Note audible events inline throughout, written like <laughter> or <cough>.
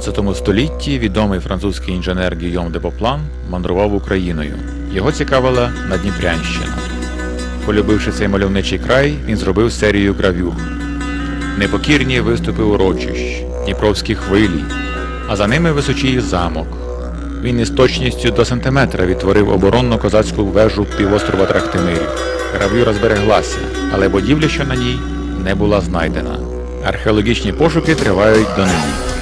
17 столітті відомий французький інженер Гійом де Поплан мандрував Україною. Його цікавила Надніпрянщина. Полюбивши цей мальовничий край, він зробив серію гравюр. Непокірні виступи урочищ, дніпровські хвилі, а за ними височій замок. Він із точністю до сантиметра відтворив оборонно козацьку вежу півострова Трахтимирів. Гравюра збереглася, але будівля, що на ній, не була знайдена. Археологічні пошуки тривають донині.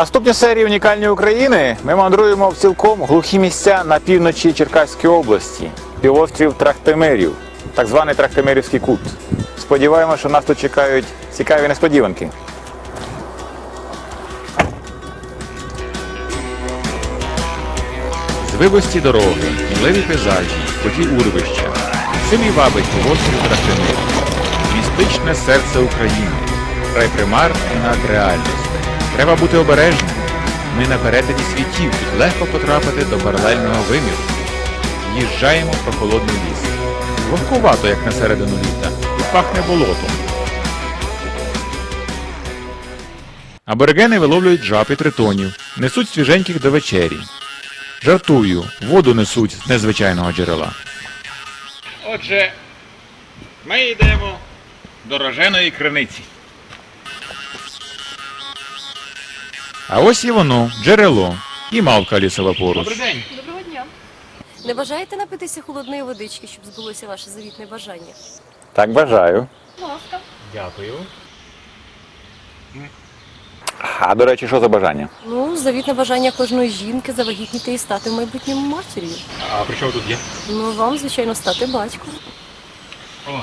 Наступні серії унікальні України ми мандруємо в цілком глухі місця на півночі Черкаської області, півострів Трахтимирів, так званий Трахтимирівський кут. Сподіваємося, що нас тут чекають цікаві несподіванки. Звивості дороги, міливі пейзажі, круті урвища. Цим і вабить півострів Трахтимирів. Містичне серце України. Край примар і надреальності. Треба бути обережним. Ми на перетині світів тут легко потрапити до паралельного виміру. Їжджаємо в прохолодний ліс. Вогкувато, як на середину літа, і пахне болотом. Аборигени виловлюють жаб і тритонів, несуть свіженьких до вечері. Жартую, воду несуть з незвичайного джерела. Отже, ми йдемо до роженої криниці. А ось і воно, джерело, і мавка лісова поруч. Добрий день. Доброго дня. Не бажаєте напитися холодної водички, щоб збулося ваше завітне бажання? Так бажаю. Будь ласка. Дякую. А до речі, що за бажання? Ну, завітне бажання кожної жінки завагітніти і стати в майбутньому матір'ю. А при чому тут є? Ну, вам, звичайно, стати батьком. О,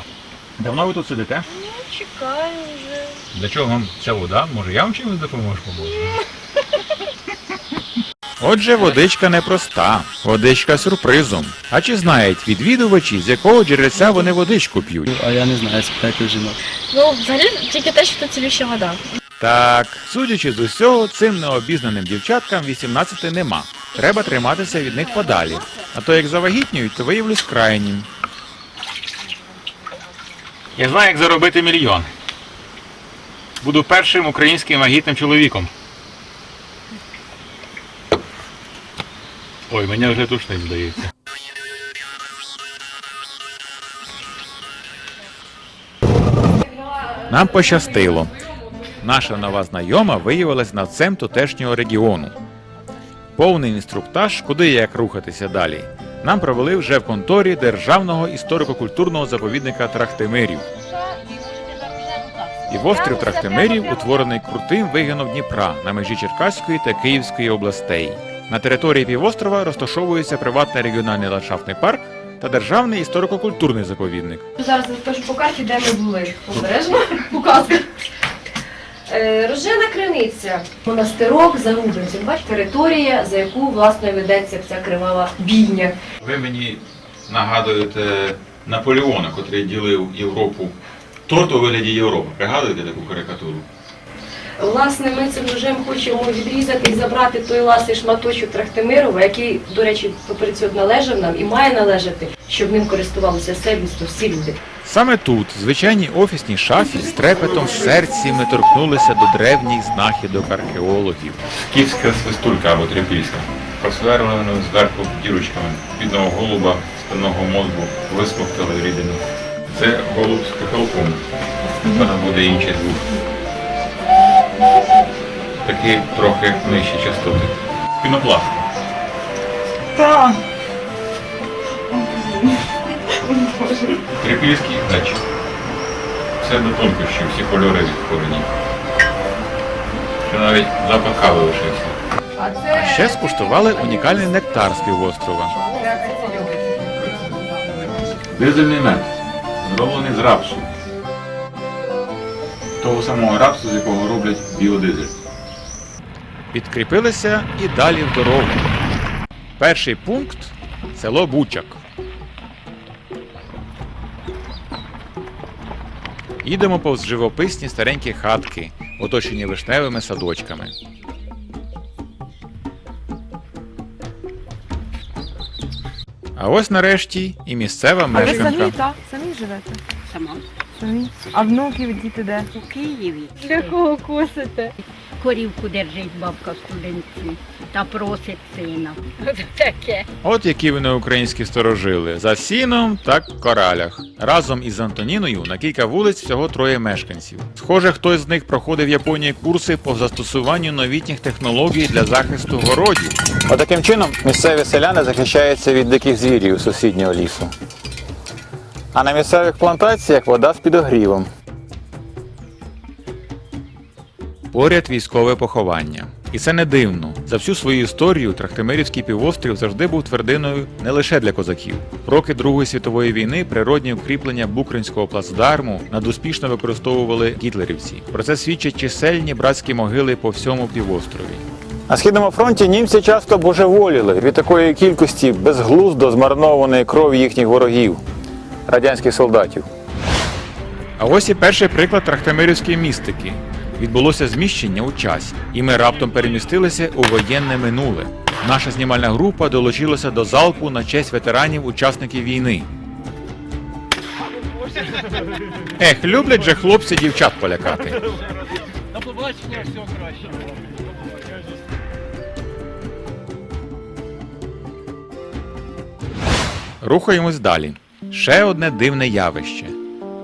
давно ви тут сидите? Ну, чекаю вже. Для чого вам ця вода? Може я вам чимось допоможу поможу? Отже, водичка непроста, водичка сюрпризом. А чи знають відвідувачі, з якого джерельця вони водичку п'ють? А я не знаю, спитайте жінок. Ну, взагалі тільки те, що тут цілюща вода. Так, судячи з усього, цим необізнаним дівчаткам 18 нема. Треба триматися від них подалі. А то як завагітнюють, то виявлюсь крайнім. Я знаю, як заробити мільйон. Буду першим українським вагітним чоловіком. Ой, мене вже тушнить, здається. Нам пощастило. Наша нова знайома виявилась знавцем тутешнього регіону. Повний інструктаж, куди і як рухатися далі, нам провели вже в конторі Державного історико-культурного заповідника Трахтимирів. Півострів Трахтимирів утворений крутим вигином Дніпра на межі Черкаської та Київської областей. На території півострова розташовується приватний регіональний ландшафтний парк та державний історико-культурний заповідник. Зараз розкажу по карті, де ми були. Обережно, показка. Е, Рожена криниця, монастирок, загубинців. Бачите, територія, за яку власне ведеться ця кривава бійня. Ви мені нагадуєте Наполеона, котрий ділив Європу. Торт у вигляді Європи. Пригадуєте таку карикатуру? Власне, ми цим ножем хочемо відрізати і забрати той ласий шматочок Трахтимирова, який, до речі, поперед належав нам і має належати, щоб ним користувалося все місто, всі люди. Саме тут, в звичайній офісній шафі, з трепетом в серці ми торкнулися до древніх знахідок археологів. Київська свистулька або трипільська, просверленою зверху дірочками бідного голуба, спинного мозку, висмоктали рідину. Це голуб з кахалком. Вона буде інший звук. Такі трохи нижчі частоти. Пінопласт. Трипільський гач. Все до тонкощів, всі кольори відтворені. Що навіть запах кави лишився. А ще скуштували унікальний нектар з півострова. Дизельний мед, зроблений з рапсу. Того самого рапсу, з якого роблять біодизель. Підкріпилися і далі в дорогу. Перший пункт село Бучак. Їдемо повз живописні старенькі хатки, оточені вишневими садочками. А ось нарешті і місцева А ви самі, мешканка. так? Самі живете? Сама Самі. А внуки, діти де? у Києві. Для кого косите? Корівку держить бабка в студентці та просить сина. От таке. От які вони українські сторожили за сіном та коралях. Разом із Антоніною на кілька вулиць всього троє мешканців. Схоже, хтось з них проходив в Японії курси по застосуванню новітніх технологій для захисту городів. Отаким чином місцеві селяни захищаються від диких звірів сусіднього лісу. А на місцевих плантаціях вода з підогрівом. Поряд військове поховання. І це не дивно. За всю свою історію Трахтимирівський півострів завжди був твердиною не лише для козаків. Роки Другої світової війни природні укріплення Букринського плацдарму надуспішно використовували гітлерівці. Про це свідчать чисельні братські могили по всьому півострові. На східному фронті німці часто божеволіли від такої кількості безглуздо змарнованої крові їхніх ворогів радянських солдатів. А ось і перший приклад трахтамирівської містики. Відбулося зміщення у часі, і ми раптом перемістилися у воєнне минуле. Наша знімальна група долучилася до залпу на честь ветеранів учасників війни. Ех, люблять же хлопці дівчат полякати. Рухаємось далі. Ще одне дивне явище.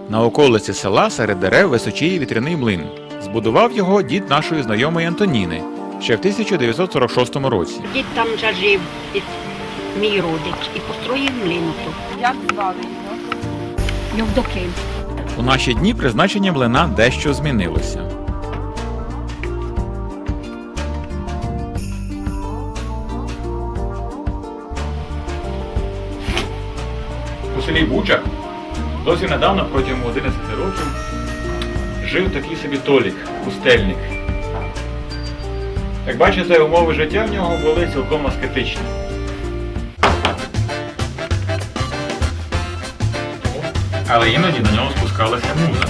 На околиці села серед дерев височіє вітряний млин. Збудував його дід нашої знайомої Антоніни ще в 1946 році. Дід там вже жив, мій родич, і построїв млин тут. Як звали його? Йовдоким. У наші дні призначення млина дещо змінилося. Селі досі недавно, протягом 11 років, жив такий собі Толік, пустельник. Як бачите, умови життя в нього були цілком аскетичні. Але іноді на нього спускалася муза.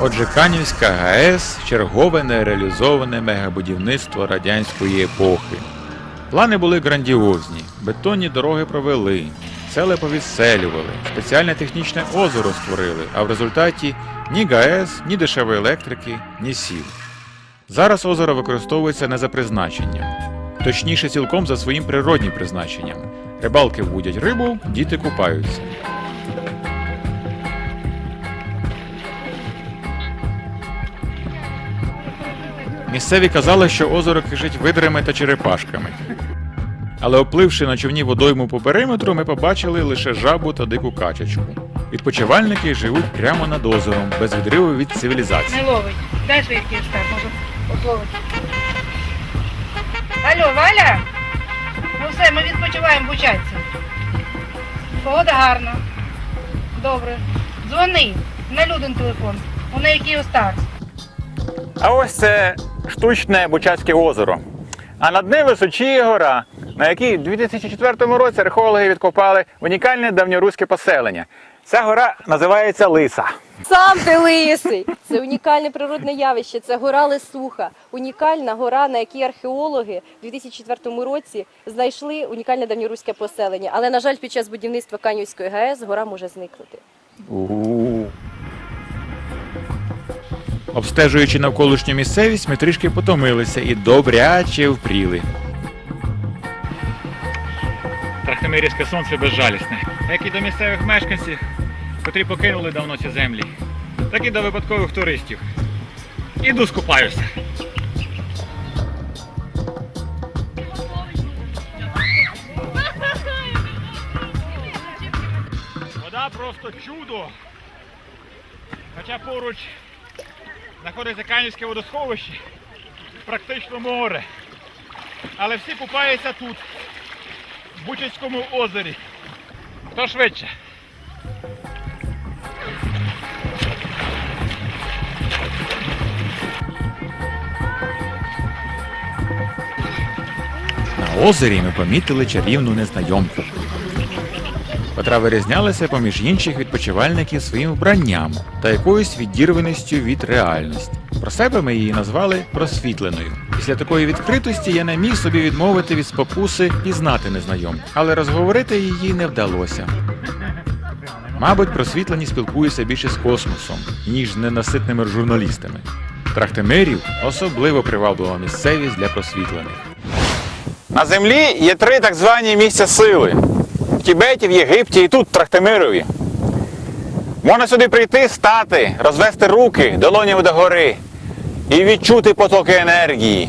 Отже, Канівська ГАЕС чергове нереалізоване мегабудівництво радянської епохи. Плани були грандіозні, бетонні дороги провели, села повідселювали, спеціальне технічне озеро створили, а в результаті ні ГАЕС, ні дешевої електрики, ні сіл. Зараз озеро використовується не за призначенням, точніше, цілком за своїм природнім призначенням. Рибалки вудять рибу, діти купаються. Місцеві казали, що озеро кишить видрами та черепашками. Але опливши на човні водойму по периметру, ми побачили лише жабу та дику качечку. Відпочивальники живуть прямо над озером, без відриву від цивілізації. Не ловить. Дай швидкий старт, може отловить. Алло, Валя? Ну все, ми відпочиваємо в Бучаці. Погода гарна. Добре. Дзвони. На людин телефон. У неї Київстар. А ось це штучне Бучацьке озеро. А над ним височіє гора, на якій у 2004 році археологи відкопали унікальне давньоруське поселення. Ця гора називається Лиса. Сам ти лисий! Це унікальне природне явище. Це гора Лисуха. Унікальна гора, на якій археологи в 2004 році знайшли унікальне давньоруське поселення. Але, на жаль, під час будівництва Канівської ГАЕС гора може зникнути. Обстежуючи навколишню місцевість, ми трішки потомилися і добряче впріли. Трахтимирівське сонце безжалісне, як і до місцевих мешканців, котрі покинули давно ці землі, так і до випадкових туристів. Іду скупаюся. Вода просто чудо. Хоча поруч знаходиться Канівське водосховище, практично море. Але всі купаються тут, в Бучацькому озері. Хто швидше? На озері ми помітили чарівну незнайомку. Петра вирізнялася поміж інших відпочивальників своїм вбранням та якоюсь відірваністю від реальності. Про себе ми її назвали просвітленою. Після такої відкритості я не міг собі відмовити від спокуси пізнати незнайомку, але розговорити її не вдалося. Мабуть, просвітлені спілкуються більше з космосом, ніж з ненаситними журналістами. Трахтимирів особливо приваблива місцевість для просвітлених. На землі є три так звані місця сили: Тібеті, в Єгипті і тут, в Трахтимирові. Можна сюди прийти, стати, розвести руки долонями догори і відчути потоки енергії.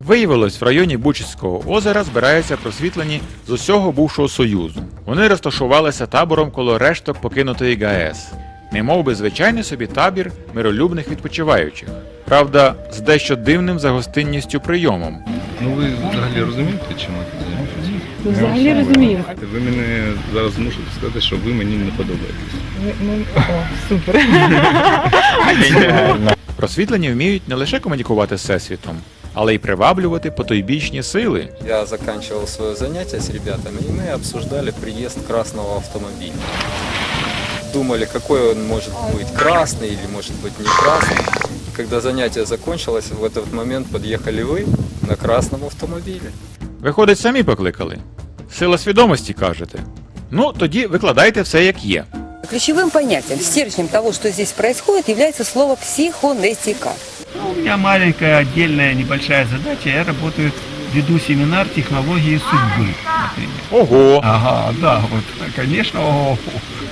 Виявилось, в районі Бучицького озера збираються просвітлені з усього бувшого союзу. Вони розташувалися табором коло решток покинутої ГАЕС. Немов би звичайний собі табір миролюбних відпочиваючих. Правда, з дещо дивним за гостинністю прийомом. Ну ви взагалі розумієте, чим ми тут займаємося? Ну, взагалі розуміємо. Ви мене зараз змушуєте сказати, що ви мені не подобаєтесь. Ми- ми- О, супер. Просвітлені вміють не лише комунікувати з всесвітом, але й приваблювати потойбічні сили. Я заканчивал свое занятие с ребятами, и мы обсуждали приезд красного автомобиля Думали, какой он может быть красный или может быть не красный. И когда занятие закончилось, в этот момент подъехали вы на красном автомобиле. Виходить, самі покликали. Сила свідомості кажете. Ну, тоді викладайте все як є. Ключевым понятием, стержнем того, что здесь происходит, является слово «психонетика». У меня маленькая отдельная небольшая задача. Я работаю, веду семинар технологии судьбы, например. Ого! Ага, да, вот, конечно, ого.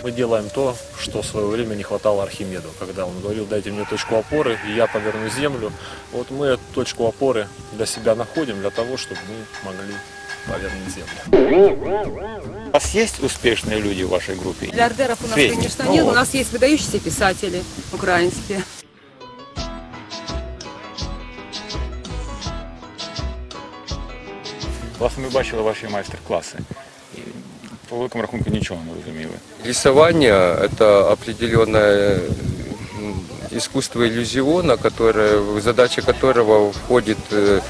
Мы делаем то, что в свое время не хватало Архимеду, когда он говорил, дайте мне точку опоры, и я поверну землю. Вот мы эту точку опоры для себя находим, для того, чтобы мы могли повернуть землю. У вас є успішні люди в вашій групі? Миллиардеров у нас, Средний. конечно, Ну нет. У вот. нас есть выдающиеся писатели украинские. Власне, ми бачили ваші майстер-класи. По великому рахунку нічого не розуміли. Рисование – это определенное искусство иллюзиона, которое, задача которого входит э,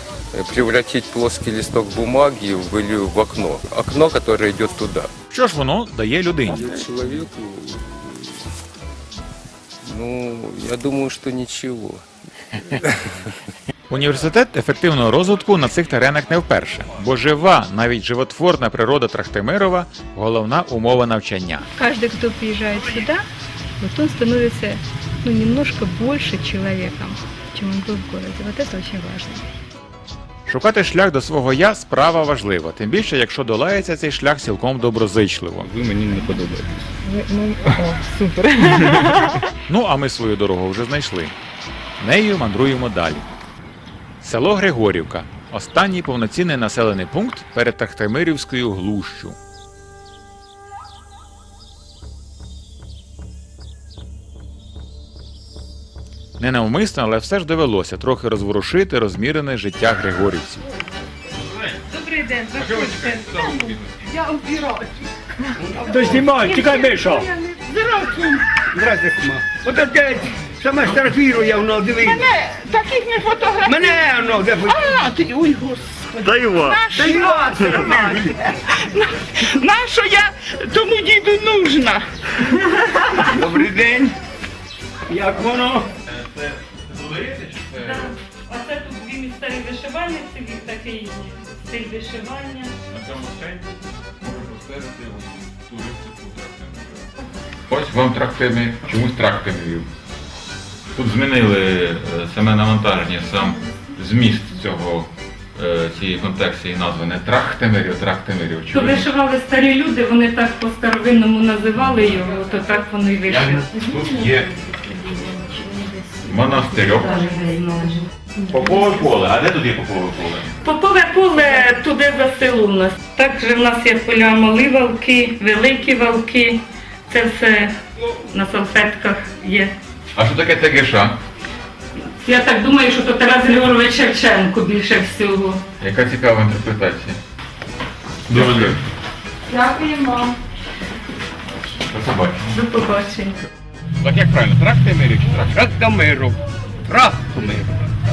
превратить плоский листок бумаги в, в окно. Окно, которое идет туда. Що ж воно дає людині? Человеку, ну, я думаю, что ничего. <laughs> Університет ефективного розвитку на цих теренах не вперше, бо жива, навіть животворна природа Трахтимирова головна умова навчання. Каждый, кто приезжает сюда, вот он становится ну, немножко больше человеком, чем он был в городе. Вот это очень важно. Шукати шлях до свого я справа важлива, тим більше, якщо долається цей шлях цілком доброзичливо. Ви мені не подобаєтесь. Ми- ми- О, супер. <laughs> Ну а ми свою дорогу вже знайшли. Нею мандруємо далі. Село Григорівка останній повноцінний населений пункт перед Трахтимирівською глущу. Ненавмисно, але все ж довелося трохи розворушити розмірене життя григорівців. Добрий день, заходьте. Я убираю. Да снимай, тикай, Миша. Здравствуйте. Здрасте, кума. Саме штрафірує, воно, диви. Мене таких не фотографують. Мене, воно, де А, ти, ой, господи. Та його. Та його. Нащо я тому діду нужна? Добрий день. Як воно? Оце тут дві місцеві вишивальниці, їх такий стиль вишивання. Ось вам трактими, чомусь трактимів. Тут змінили е, саме навантаження, сам зміст цього е, цієї контекції назви не трахтимирів, трактимирів. То вишивали старі люди, вони так по старовинному називали його, то так воно і. Тут є монастирьок. Попове поле. А де тут є попове поле? Попове поле туди за село у нас. Також в нас є поля мали валки, великі валки. Це все на салфетках є. А що таке ТГШ? Я так думаю, що то Тарас Григорович Шевченко більше всього. Яка цікава інтерпретація? Дуже. Дякуємо вам. До побачення. До побачення. Так як правильно, трактимирів чи трактимирів? Трактомиру. Трактомиру.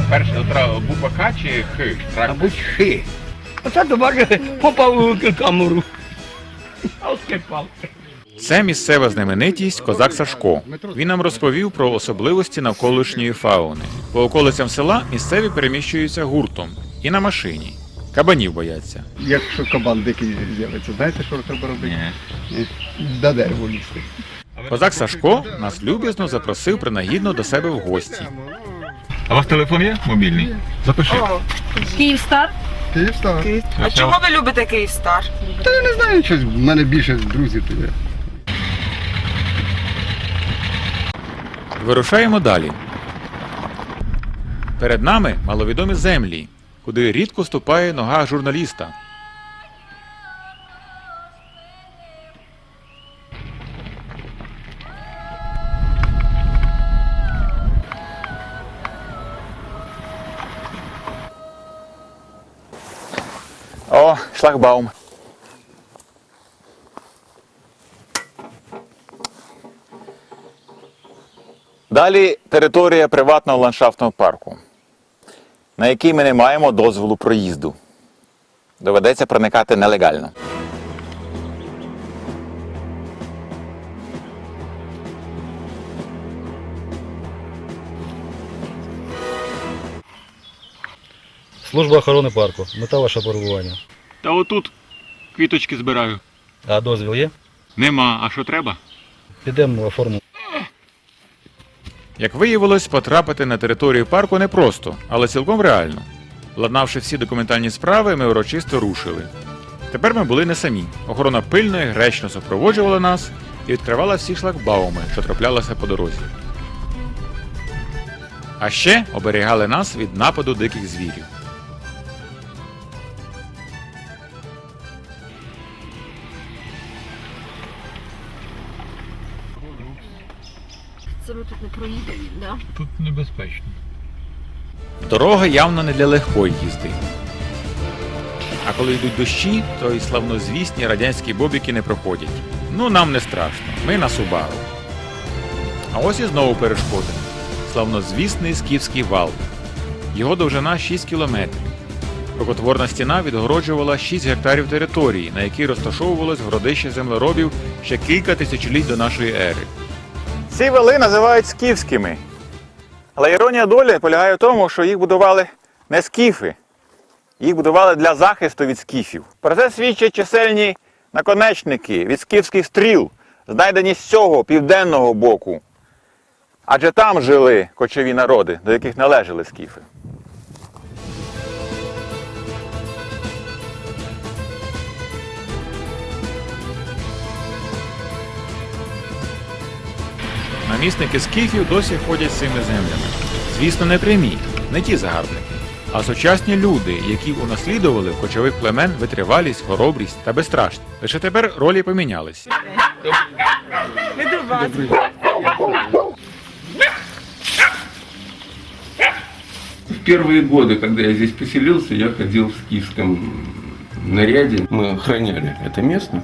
Перша буква К чи Х? Мабуть, хи. Оце добре попав у камеру. А скипав. Це місцева знаменитість козак Сашко. Він нам розповів про особливості навколишньої фауни. По околицям села місцеві переміщуються гуртом і на машині. Кабанів бояться. Якщо кабан дикий з'явиться, знаєте, що треба робити? Ні. На дерево лізти. Козак Сашко нас люб'язно запросив принагідно до себе в гості. А у вас телефон є мобільний? Запиши. Київстар. Київстар. А чому ви любите Київстар? Та я не знаю, щось в мене більше друзів то. Вирушаємо далі. Перед нами маловідомі землі, куди рідко ступає нога журналіста. О, шлагбаум. Далі територія приватного ландшафтного парку, на який ми не маємо дозволу проїзду. Доведеться проникати нелегально. Служба охорони парку. Мета вашого перебування. Та отут квіточки збираю. А дозвіл є? Нема, а що треба? Підемо оформимо. Як виявилось, потрапити на територію парку непросто, але цілком реально. Ладнавши всі документальні справи, ми урочисто рушили. Тепер ми були не самі. Охорона пильно і гречно супроводжувала нас і відкривала всі шлагбауми, що траплялися по дорозі. А ще оберігали нас від нападу диких звірів. Проїдемо, да? Тут небезпечно. Дорога явно не для легкої їзди. А коли йдуть дощі, то і славнозвісні радянські бобіки не проходять. Ну нам не страшно, ми на Субару. А ось і знову перешкоди. Славнозвісний скіфський вал. Його довжина 6 кілометрів. Рукотворна стіна відгороджувала 6 гектарів території, на якій розташовувалось городище землеробів ще кілька тисячоліть до нашої ери. Ці вали називають скіфськими. Але іронія долі полягає в тому, що їх будували не скіфи. Їх будували для захисту від скіфів. Про це свідчать чисельні наконечники від скіфських стріл, знайдені з цього південного боку. Адже там жили кочові народи, до яких належали скіфи. Намісники скіфів досі ходять цими землями. Звісно, не прямі, не ті загарбники, а сучасні люди, які унаслідували в кочових племен витривалість, хоробрість та безстрашність. Лише тепер ролі помінялись. Не до вас. В первые годы, когда я здесь поселился, я ходил в скифском наряде. Мы охраняли это место.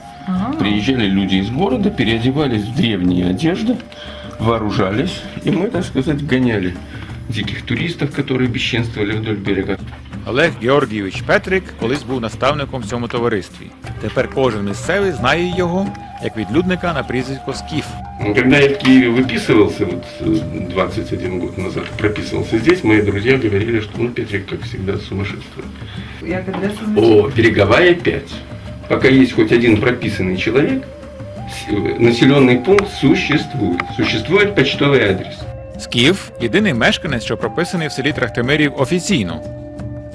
Приезжали люди из города, переодевались в древние одежды, вооружались, и мы, так сказать, гоняли диких туристов, которые бесчинствовали вдоль берега. Олег Георгійович Петрик колись був наставником в цьому товаристві. Тепер кожен місцевий знає його як відлюдника на прізвисько Скіф. Когда я в Киеве выписывался, вот э, 21 год назад прописывался здесь, мои друзья говорили, что ну, Петрик, как всегда, сумасшествие. Як адреса О, береговая 5. Пока есть хоть один прописанный человек, с- э, населенный пункт существует. Существует почтовый адрес. Скіф єдиний мешканець, що прописаний в селі Трахтимирів офіційно.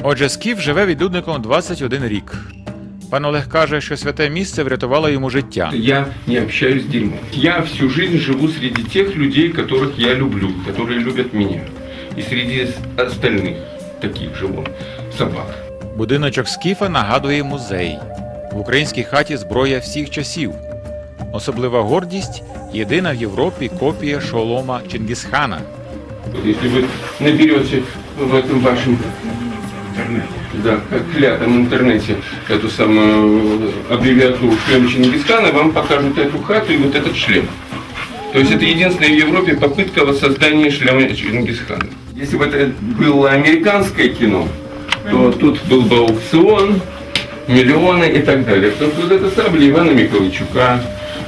Отже, Скіф живе відлюдником 21 рік. Пан Олег каже, що святе місце врятувало йому життя. Я не общаюсь с дерьмом. Я всю жизнь живу среди тех людей, которых я люблю, которые любят меня. И среди с- остальных, таких же вон, собак. Будиночок Скіфа нагадує музей. В українській хаті зброя всіх часів. Особлива гордість єдина в Європі копія шолома Чингісхана. Вот если вы наберете в этом вашем да, как клятом интернете эту самую аббревиатуру шлем Чингисхана, вам покажут эту хату и вот этот шлем. То есть это единственная в Европе попытка воссоздания шлема Чингисхана. Если бы это было американское кино, то тут был бы аукцион, миллионы и так далее. Потому что вот это сабли Ивана Миколайчука,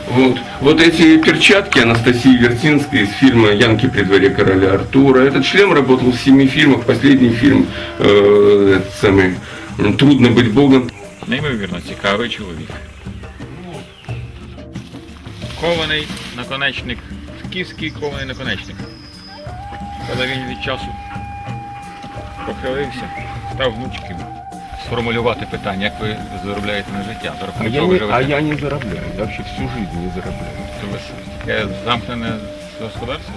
вот, вот эти перчатки Анастасии Вертинской из фильма «Янки при дворе короля Артура». Этот шлем работал в семи фильмах. Последний фильм, э, этот самый «Трудно быть богом». Неймовірно цікавий чоловік. Кований наконечник, скіфський кований наконечник. Але він від часу похилився, став гнучким. Сформулювати питання, як ви заробляєте на життя. За А я, чого ви не, а я не заробляю, я вообще всю жизнь не заробляю. То ви таке замкнене господарство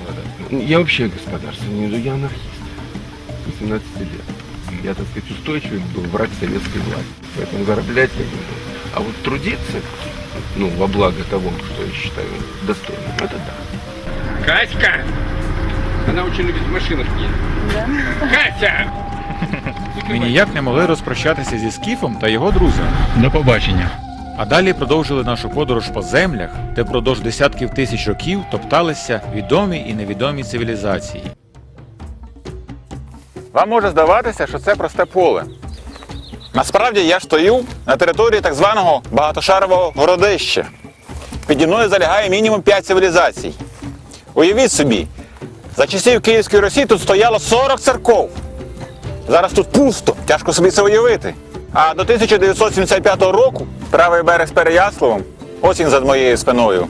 ведете? Я вообще государство не веду, я анархист. С 18 лет. Я, так сказать, устойчивый был враг советской власти. Поэтому зараблять я не буду. А вот трудиться, ну, во благо того, что я считаю достойным, это да. Катька! Она очень любит в машинах ездить. Катя! Ми ніяк не могли розпрощатися зі Скіфом та його друзями. До побачення. А далі продовжили нашу подорож по землях, де впродовж десятків тисяч років топталися відомі і невідомі цивілізації. Вам може здаватися, що це просте поле. Насправді я ж стою на території так званого багатошарового городища. Піді мною залягає мінімум 5 цивілізацій. Уявіть собі, за часів Київської Росії тут стояло 40 церков. Зараз тут пусто, тяжко собі це уявити. А до 1975 року правий берег з Переяславом, ось він за моєю спиною,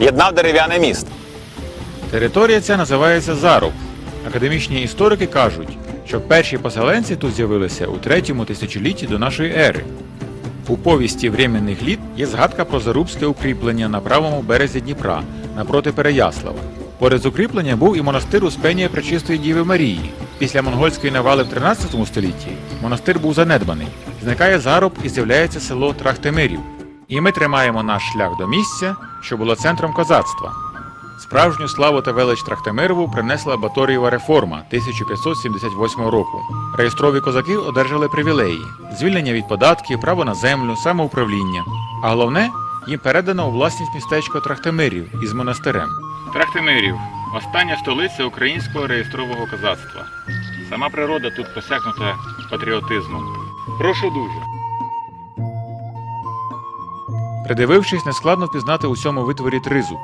єднав дерев'яний міст. Територія ця називається Заруб. Академічні історики кажуть, що перші поселенці тут з'явилися у третьому тисячолітті до нашої ери. У повісті временних літ є згадка про зарубське укріплення на правому березі Дніпра напроти Переяслава. Поряд з укріпленням був і монастир Успенія Пречистої Діви Марії. Після монгольської навали в 13 столітті монастир був занедбаний. Зникає заруб і з'являється село Трахтимирів. І ми тримаємо наш шлях до місця, що було центром козацтва. Справжню славу та велич Трахтимирову принесла Баторієва реформа 1578 року. Реєстрові козаки одержали привілеї, звільнення від податків, право на землю, самоуправління. А головне, їм передано у власність містечко Трахтимирів із монастирем. Трахтимирів остання столиця українського реєстрового козацтва. Сама природа тут посякнута патріотизмом. Прошу дуже. Придивившись, нескладно впізнати у цьому витворі тризуб.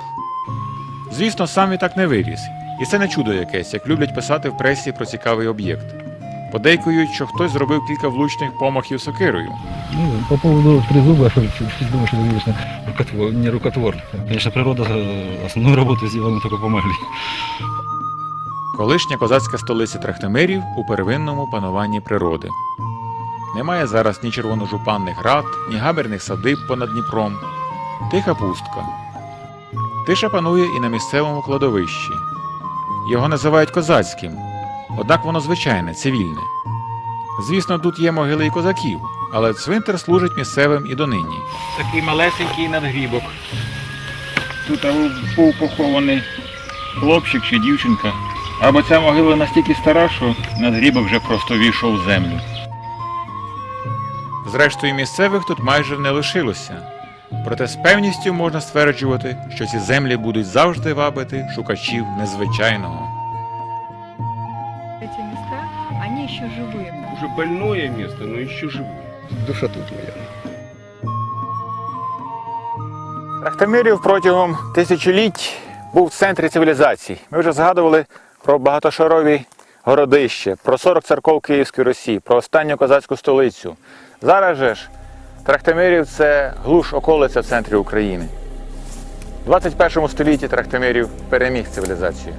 Звісно, сам він так не виріс, і це не чудо якесь, як люблять писати в пресі про цікавий об'єкт. Подейкують, що хтось зробив кілька влучних помахів сокирою. Ну, по поводу трезуба, что ты думаешь, это, конечно, рукотвор, не рукотвор. Конечно, природа э, основную работу сделала, мы только помогли. Колишня козацька столиця Трахтимирів у первинному пануванні природи. Немає зараз ні червоножупанних рад, ні габерних садиб понад Дніпром. Тиха пустка. Тиша панує і на місцевому кладовищі. Його називають козацьким, однак воно звичайне, цивільне. Звісно, тут є могили і козаків, але цвинтар служить місцевим і донині. Такий малесенький надгрібок. Тут був похований хлопчик чи дівчинка. Або ця могила настільки стара, що надгрібок вже просто війшов в землю. Зрештою, місцевих тут майже не лишилося. Проте з певністю можна стверджувати, що ці землі будуть завжди вабити шукачів незвичайного. Еще живые. Уже больное место, но еще живое. Душа тут моя. Трахтимирів протягом тисячоліть був в центрі цивілізації. Ми вже згадували про багатошарові городище, про 40 церков Київської Росії, про останню козацьку столицю. Зараз же ж Трахтимирів це глуш околиця в центрі України. У 21 столітті Трахтимирів переміг цивілізацію.